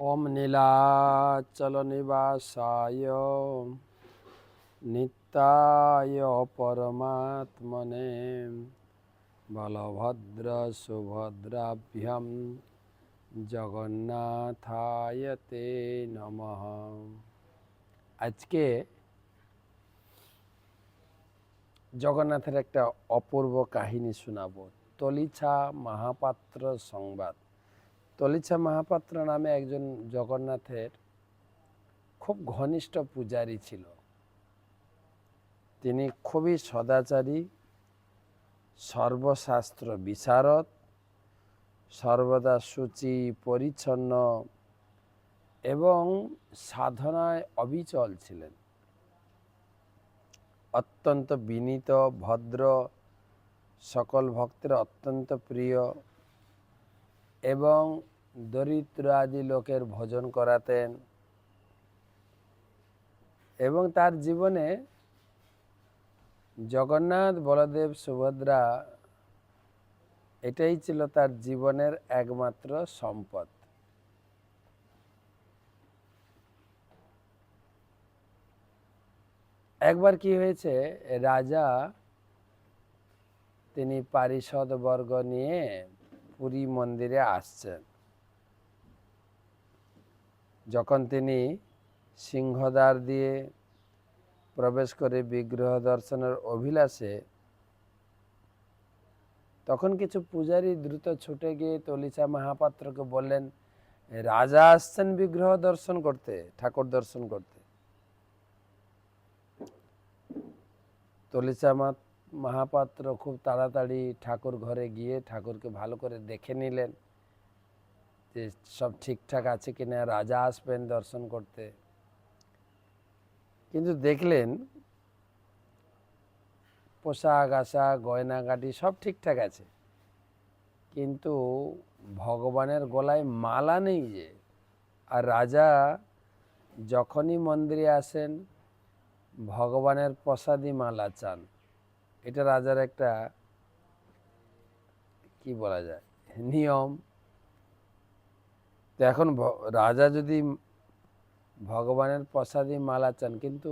ॐ नीलाचलनिवासाय नित्याय परमात्मने बलभद्रसुभद्राभ्यां জগন্নাথায় তে নমঃ আজকে জগন্নাথের একটা অপূর্ব কাহিনী শোনাবো তলিছা মহাপাত্র সংবাদ তলিছা মহাপাত্র নামে একজন জগন্নাথের খুব ঘনিষ্ঠ পূজারী ছিল। তিনি খুবই সদাচারী, সর্বশাস্ত্র বিশারদ সর্বদা সূচি পরিচ্ছন্ন এবং সাধনায় অবিচল ছিলেন। অত্যন্ত বিনীত, ভদ্র, সকল ভক্তের অত্যন্ত প্রিয় এবং দরিদ্র আদি লোকের ভোজন করাতেন এবং তার জীবনে জগন্নাথ বলদেব সুভদ্রা এটাই ছিল তার জীবনের একমাত্র সম্পদ। একবার কি হয়েছে, রাজা তিনি পারিষদ বর্গ নিয়ে পুরী মন্দিরে আসছেন। যখন তিনি সিংহদ্বার দিয়ে প্রবেশ করে বিগ্রহ দর্শনের অভিলাষে তখন কিছু পূজারী দ্রুত ছুটে গিয়ে তলিচা মহাপাত্রকে বললেন, রাজা আসছেন বিগ্রহ দর্শন করতে, ঠাকুর দর্শন করতে। তলিচা মহাপাত্র খুব তাড়াতাড়ি ঠাকুর ঘরে গিয়ে ঠাকুরকে ভালো করে দেখে নিলেন। যে সব ঠিকঠাক আছে কি না রাজা আসবেন দর্শন করতে। কিন্তু দেখলেন, পোশাক, আশাক, গয়নাগাটি সব ঠিকঠাক আছে। কিন্তু ভগবানের গলায় মালা নেই যে। আর রাজা যখনই মন্দিরে আসেন, ভগবানের প্রসাদী মালা চান। এটা রাজার একটা, কি বলা যায়, নিয়ম। তো এখন রাজা যদি ভগবানের প্রসাদী মালা চান, কিন্তু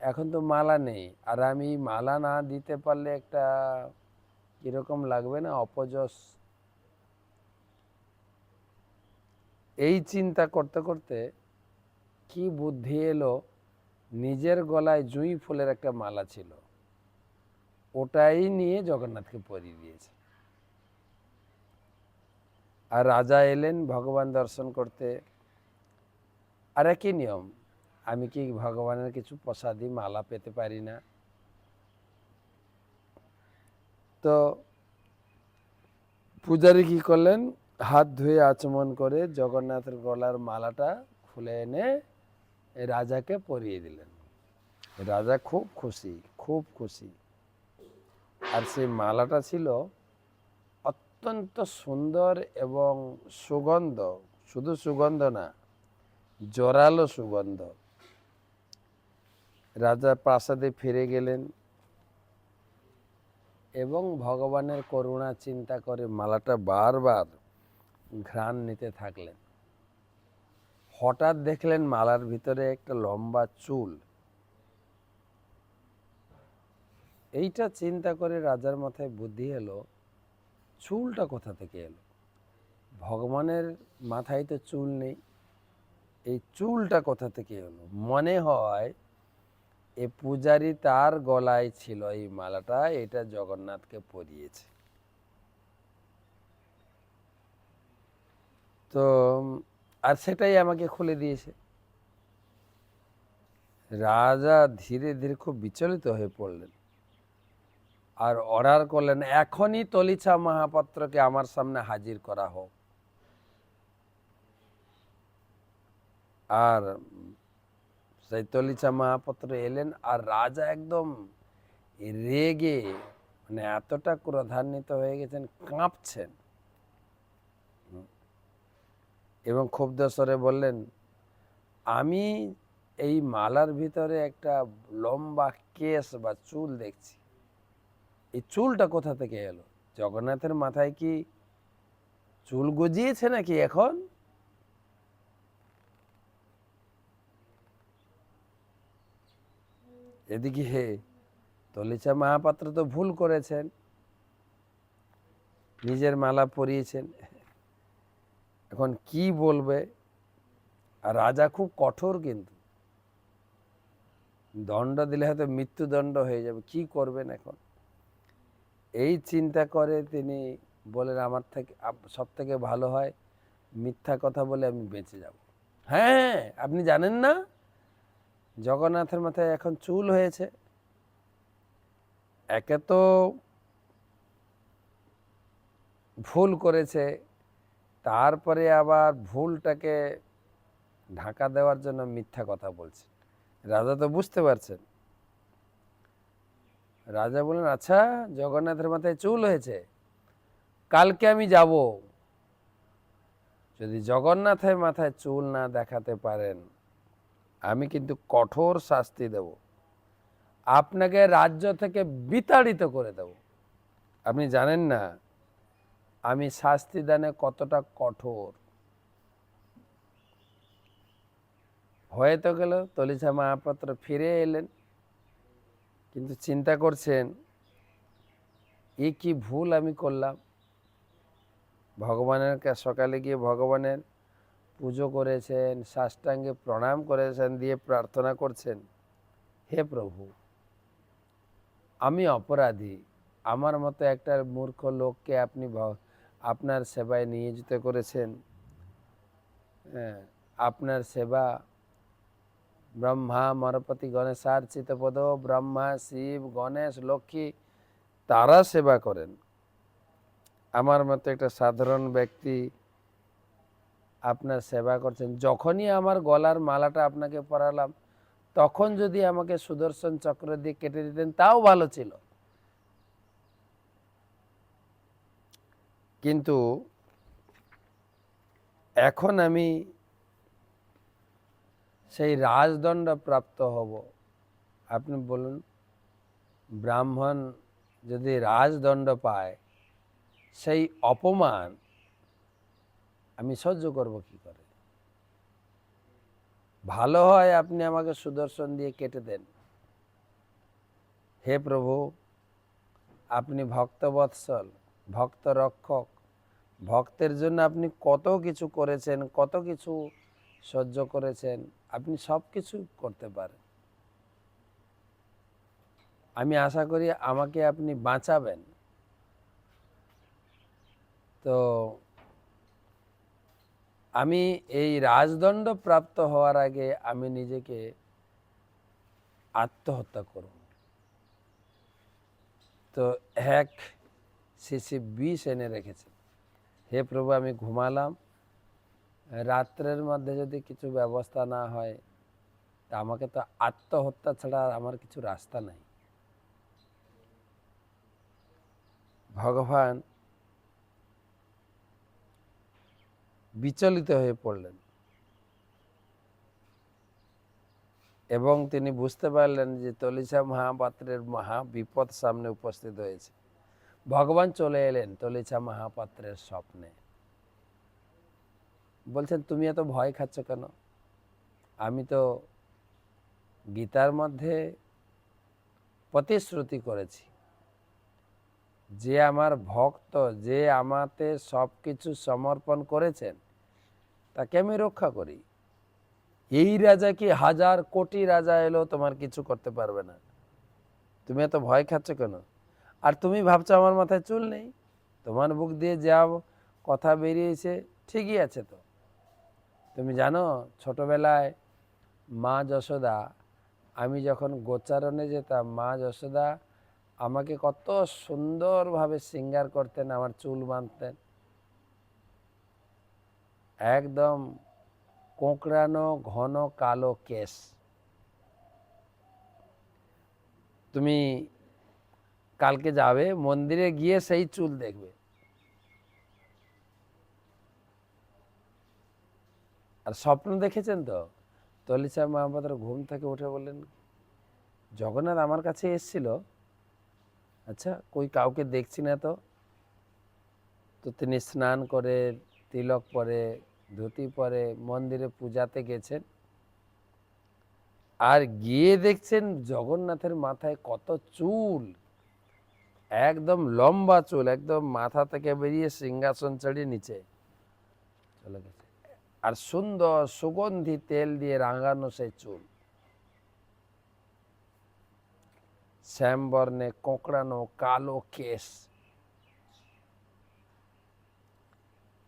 এখন তো মালা নেই। আর আমি মালা না দিতে পারলে একটা কীরকম লাগবে না, অপযশ? এই চিন্তা করতে করতে কি বুদ্ধি এলো, নিজের গলায় জুঁই ফুলের একটা মালা ছিল। ওটাই নিয়ে জগন্নাথকে পরিয়ে দিয়েছে। আর রাজা এলেন ভগবান দর্শন করতে। আর একই নিয়ম, আমি কি ভগবানের কিছু প্রসাদী মালা পেতে পারি না? তো পূজারি কি করলেন? হাত ধুয়ে আচমন করে জগন্নাথের গলার মালাটা খুলে এনে রাজাকে পরিয়ে দিলেন। রাজা খুব খুশি খুব খুশি। আর সেই মালাটা ছিল অত্যন্ত সুন্দর এবং সুগন্ধ, শুধু সুগন্ধ না, জোরালো সুগন্ধ। রাজা প্রাসাদে ফিরে গেলেন এবং ভগবানের করুণা চিন্তা করে মালাটা বারবার ঘ্রাণ নিতে থাকলেন। হঠাৎ দেখলেন মালার ভিতরে একটা লম্বা চুল। এইটা চিন্তা করে রাজার মাথায় বুদ্ধি এলো চুলটা কোথা থেকে এলো? ভগবানের মাথায় তো চুল নেই। এই চুলটা কোথা থেকে এলো? মনে হয় এ পূজারি তার গলায় ছিল এই মালাটা, এটা জগন্নাথকে পরিয়েছে। তো, আর সেটাই আমাকে খুলে দিয়েছে। রাজা ধীরে ধীরে খুব বিচলিত হয়ে পড়লেন। আর অর্ডার করলেন, এখনই তলিছা মহাপাত্রকে আমার সামনে হাজির করা হোক। আর সেই তলিচা মহাপাত্র এলেন আর রাজা একদম রেগে মানে এতটা ক্রধান্বিত হয়ে গেছেন, কাঁপছেন। এবং ক্ষুব্ধ স্বরে বললেন, আমি এই মালার ভিতরে একটা লম্বা কেস বা চুল দেখছি। এই চুলটা কোথা থেকে এলো? জগন্নাথের মাথায় কি চুল গজিয়েছে নাকি এখন? এদিকে তলিচা মহাপাত্র তো ভুল করেছেন। নিজের মালা পরিয়েছেন। এখন কি বলবে? আর রাজা খুব কঠোর কিন্তু। দণ্ড দিলে হয়তো মৃত্যুদণ্ড হয়ে যাবে। কি করবেন এখন? এই চিন্তা করে তিনি বলেন, আমার থেকে সব থেকে ভালো হয় মিথ্যা কথা বলে আমি বেঁচে যাব। হ্যাঁ আপনি জানেন না? জগন্নাথের মাথায় এখন চুল হয়েছে। একে তো ভুল করেছে, তারপরে আবার ভুলটাকে ঢাকা দেওয়ার জন্য মিথ্যা কথা বলছে। রাজা তো বুঝতে পারছেন। রাজা বললেন আচ্ছা জগন্নাথের মাথায় চুল হয়েছে। কালকে আমি যাব। যদি জগন্নাথের মাথায় চুল না দেখাতে পারেন, আমি কিন্তু কঠোর শাস্তি দেব। আপনাকে রাজ্য থেকে বিতাড়িত করে দেব। আপনি জানেন না, আমি শাস্তি দানে কতটা কঠোর। হয়ে তো গেল তলিছা মহাপাত্র ফিরে এলেন। কিন্তু চিন্তা করছেন এ কি ভুল আমি করলাম? ভগবানের সকালে গিয়ে ভগবানের পুজো করেছেন সাষ্টাঙ্গে প্রণাম করেছেন দিয়ে প্রার্থনা করছেন হে প্রভু আমি অপরাধী। আমার মতো একটা মূর্খ লোককে আপনি আপনার সেবায় নিয়োজিত করেছেন। হ্যাঁ, আপনার সেবা ব্রহ্মা মরপতি গণেশার্চিত পদ, ব্রহ্মা শিব, গণেশ, লক্ষ্মী, তারা সেবা করেন। আমার মতো একটা সাধারণ ব্যক্তি আপনার সেবা করছেন। যখনই আমার গলার মালাটা আপনাকে পরালাম, তখন যদি আমাকে সুদর্শন চক্র দিয়ে কেটে দিতেন, তাও ভালো ছিল। কিন্তু এখন আমি সেই রাজদণ্ড প্রাপ্ত হব। আপনি বলুন, ব্রাহ্মণ যদি রাজদণ্ড পায়, সেই অপমান আমি সহ্য করব কি করে? ভালো হয় আপনি আমাকে সুদর্শন দিয়ে কেটে দেন। হে প্রভু, আপনি ভক্তবৎসল ভক্ত রক্ষক ভক্তের জন্য আপনি কত কিছু করেছেন, কত কিছু সহ্য করেছেন। আপনি সব কিছু করতে পারেন। আমি আশা করি আমাকে আপনি বাঁচাবেন। তো আমি এই রাজদণ্ড প্রাপ্ত হওয়ার আগে আমি নিজেকে আত্মহত্যা করব। তো এক শিশি বিষ এনে রেখেছে। হে প্রভু, আমি ঘুমালাম। রাত্রের মধ্যে যদি কিছু ব্যবস্থা না হয়, তা আমাকে তো আত্মহত্যা ছাড়া আমার কিছু রাস্তা নাই। ভগবান বিচলিত হয়ে পড়লেন এবং তিনি বুঝতে পারলেন যে তলিসা মহাপাত্রের মহা বিপদ সামনে উপস্থিত হয়েছে। ভগবান চলে এলেন তলিসা মহাপাত্রের স্বপ্নে। বলছেন, তুমি এত ভয় খাচ্ছ কেন? আমি তো গীতার মধ্যে প্রতিশ্রুতি করেছি। যে আমার ভক্ত, যে আমাতে সব কিছু সমর্পণ করেছেন, তাকে আমি রক্ষা করি। এই রাজা কি হাজার কোটি রাজা এলো তোমার কিছু করতে পারবে না? তুমি এত ভয় খাচ্ছ কেন? আর তুমি ভাবছ আমার মাথায় চুল নেই? তোমার বুক দিয়ে যা কথা বেরিয়েছে, ঠিকই আছে তো। তুমি জানো, ছোটবেলায় মা যশোদা, আমি যখন গোচারণে যেতাম, মা যশোদা আমাকে কত সুন্দরভাবে সিঙ্গার করতেন, আমার চুল বাঁধতেন। একদম কোঁকড়ানো, ঘন, কালো কেশ। তুমি কালকে যাবে, মন্দিরে গিয়ে সেই চুল দেখবে। আর স্বপ্ন দেখেছেন তো? তলিসা মহাপাত্র ঘুম থেকে উঠে বললেন, জগন্নাথ আমার কাছে এসছিল। আচ্ছা কই কাউকে দেখছি না তো? তো তিনি স্নান করে, তিলক পরে, ধুতি পরে, মন্দিরে পূজাতে গেছেন। আর গিয়ে দেখছেন জগন্নাথের মাথায় কত চুল। একদম লম্বা চুল, একদম মাথা থেকে বেরিয়ে সিংহাসন ছেড়ে নিচে চলে গেছে। আর সুন্দর সুগন্ধি তেল দিয়ে রাঙানো সেই চুল। শ্যামবর্ণে কোঁকড়ানো কালো কেশ।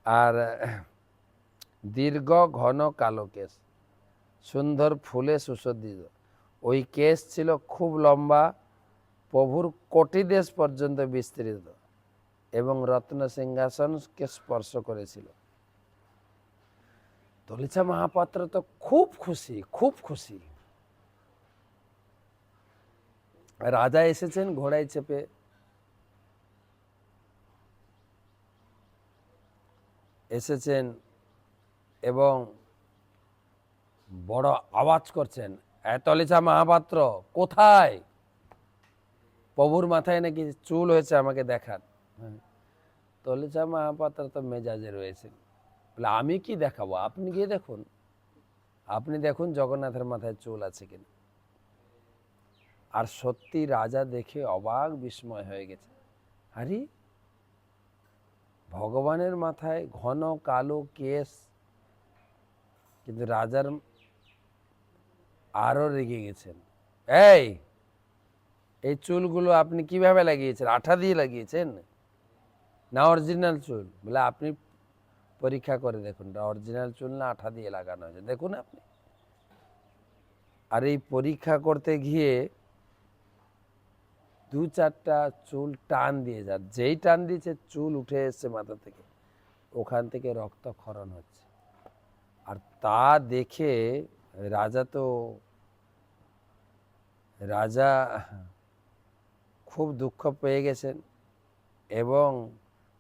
আর দীর্ঘ ঘন কালো কেশ। সুন্দর ফুলে সুসজ্জিত। ওই কেশ ছিল খুব লম্বা, প্রভুর কোটি দেশ পর্যন্ত বিস্তৃত এবং রত্ন সিংহাসনকে স্পর্শ করেছিল। দলিচা মহাপাত্র তো খুব খুশি খুব খুশি। রাজা এসেছেন ঘোড়ায় চেপে। এসেছেন এবং বড় আওয়াজ করছেন এতলিচা মহাপাত্র, কোথায়? প্রভুর মাথায় নাকি চুল হয়েছে আমাকে হ্যাঁ। তলিচা মহাপাত্র তো মেজাজে রয়েছেন বলে আমি কি দেখাবো? আপনি গিয়ে দেখুন। আপনি দেখুন জগন্নাথের মাথায় চুল আছে কিনা। আর সত্যি রাজা দেখে অবাক বিস্ময় হয়ে গেছে। আরে, ভগবানের মাথায় ঘন কালো কেশ, কিন্তু রাজার আরও রেগে গেছেন। এই এই চুলগুলো আপনি কীভাবে লাগিয়েছেন? আঠা দিয়ে লাগিয়েছেন? না অরিজিনাল চুল। বলে আপনি পরীক্ষা করে দেখুন অরিজিনাল চুল না আঠা দিয়ে লাগানো হয়েছে। দেখুন আপনি। আর এই পরীক্ষা করতে গিয়ে দু চারটা চুল টান দিয়ে যান। যেই টান দিয়েছে, চুল উঠে এসছে মাথা থেকে। ওখান থেকে রক্তক্ষরণ হচ্ছে। আর তা দেখে রাজা তো, রাজা খুব দুঃখ পেয়ে গেছেন এবং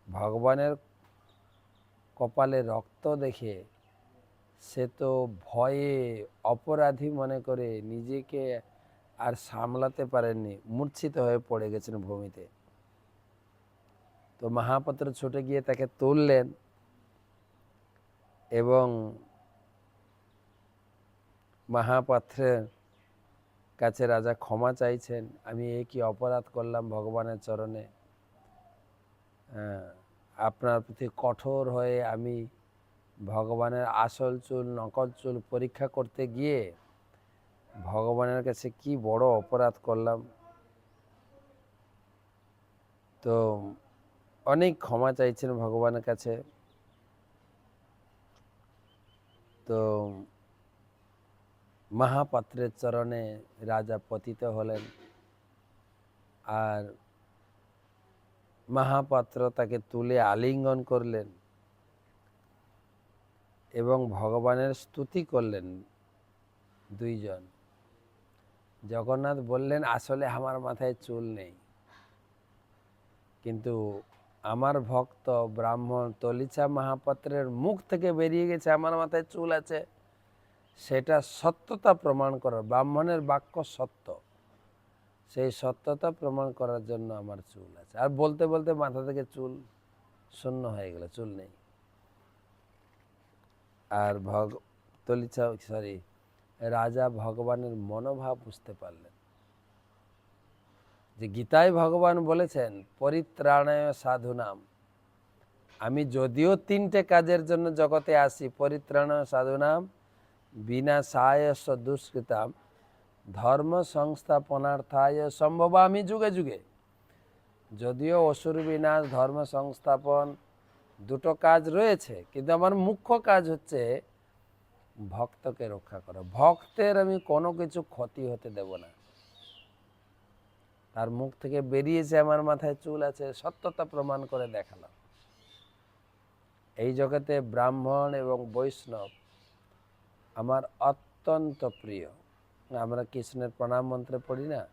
ভগবানের কপালে রক্ত দেখে সে তো ভয়ে অপরাধী মনে করে নিজেকে আর সামলাতে পারেননি মূর্ছিত হয়ে পড়ে গেছেন ভূমিতে। তো মহাপাত্র ছুটে গিয়ে তাকে তুললেন এবং মহাপাত্রের কাছে রাজা ক্ষমা চাইছেন আমি এ কি অপরাধ করলাম ভগবানের চরণে? হ্যাঁ, আপনার প্রতি কঠোর হয়ে আমি ভগবানের আসল চুল, নকল চুল পরীক্ষা করতে গিয়ে ভগবানের কাছে কি বড় অপরাধ করলাম। তো অনেক ক্ষমা চাইছেন ভগবানের কাছে। তো মহাপাত্রের চরণে রাজা পতিত হলেন। আর মহাপাত্র তাকে তুলে আলিঙ্গন করলেন এবং ভগবানের স্তুতি করলেন দুইজন। জগন্নাথ বললেন, আসলে আমার মাথায় চুল নেই। কিন্তু আমার ভক্ত ব্রাহ্মণ তলিচা মহাপাত্রের মুখ থেকে বেরিয়ে গেছে, আমার মাথায় চুল আছে। সেটা সত্যতা প্রমাণ করার ব্রাহ্মণের বাক্য সত্য। সেই সত্যতা প্রমাণ করার জন্য আমার চুল আছে। আর বলতে বলতে মাথা থেকে চুল শূন্য হয়ে গেল, চুল নেই। আর ভগ, তলিচা সরি রাজা ভগবানের মনোভাব বুঝতে পারলেন। যে গীতায় ভগবান বলেছেন, পরিত্রাণায় সাধুনাম। আমি যদিও তিনটে কাজের জন্য জগতে আসি, পরিত্রাণায় সাধুনাম বিনা সায়স দুষ্কৃতাম ধর্ম সংস্থাপনার্থায় সম্ভব আমি যুগে যুগে। যদিও অসুর বিনাশ ধর্ম সংস্থাপন দুটো কাজ রয়েছে, কিন্তু আমার মুখ্য কাজ হচ্ছে ভক্তকে রক্ষা করা। ভক্তের আমি কোনো কিছু ক্ষতি হতে দেব না। তার মুখ থেকে বেরিয়েছে আমার মাথায় চুল আছে, সত্যতা প্রমাণ করে দেখালাম। এই জগতে ব্রাহ্মণ এবং বৈষ্ণব আমার অত্যন্ত প্রিয়। আমরা কৃষ্ণের প্রণাম মন্ত্রে পড়ি না।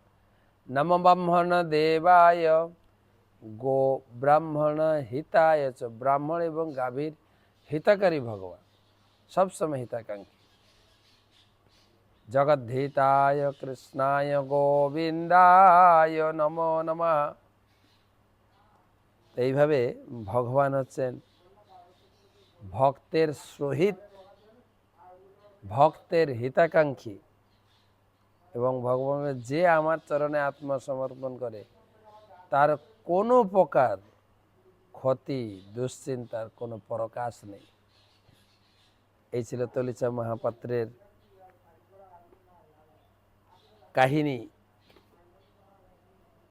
নম ব্রাহ্মণ দেবায়, গো ব্রাহ্মণ হিতায়, চ ব্রাহ্মণ এবং গাভীর হিতকারী ভগবান। সবসময় হিতাকাঙ্ক্ষী। জগদ্ধিতায়, কৃষ্ণায়, গোবিন্দায়, নমো নমঃ। এইভাবে ভগবান হচ্ছেন। ভক্তের সহিত, ভক্তের হিতাকাঙ্ক্ষী। এবং ভগবানের যে আমার চরণে আত্মসমর্পণ করে, তার কোনো প্রকার ক্ষতি, দুশ্চিন্তার কোনো প্রকাশ নেই। এই ছিল তলিচা মহাপাত্রের কাহিনী।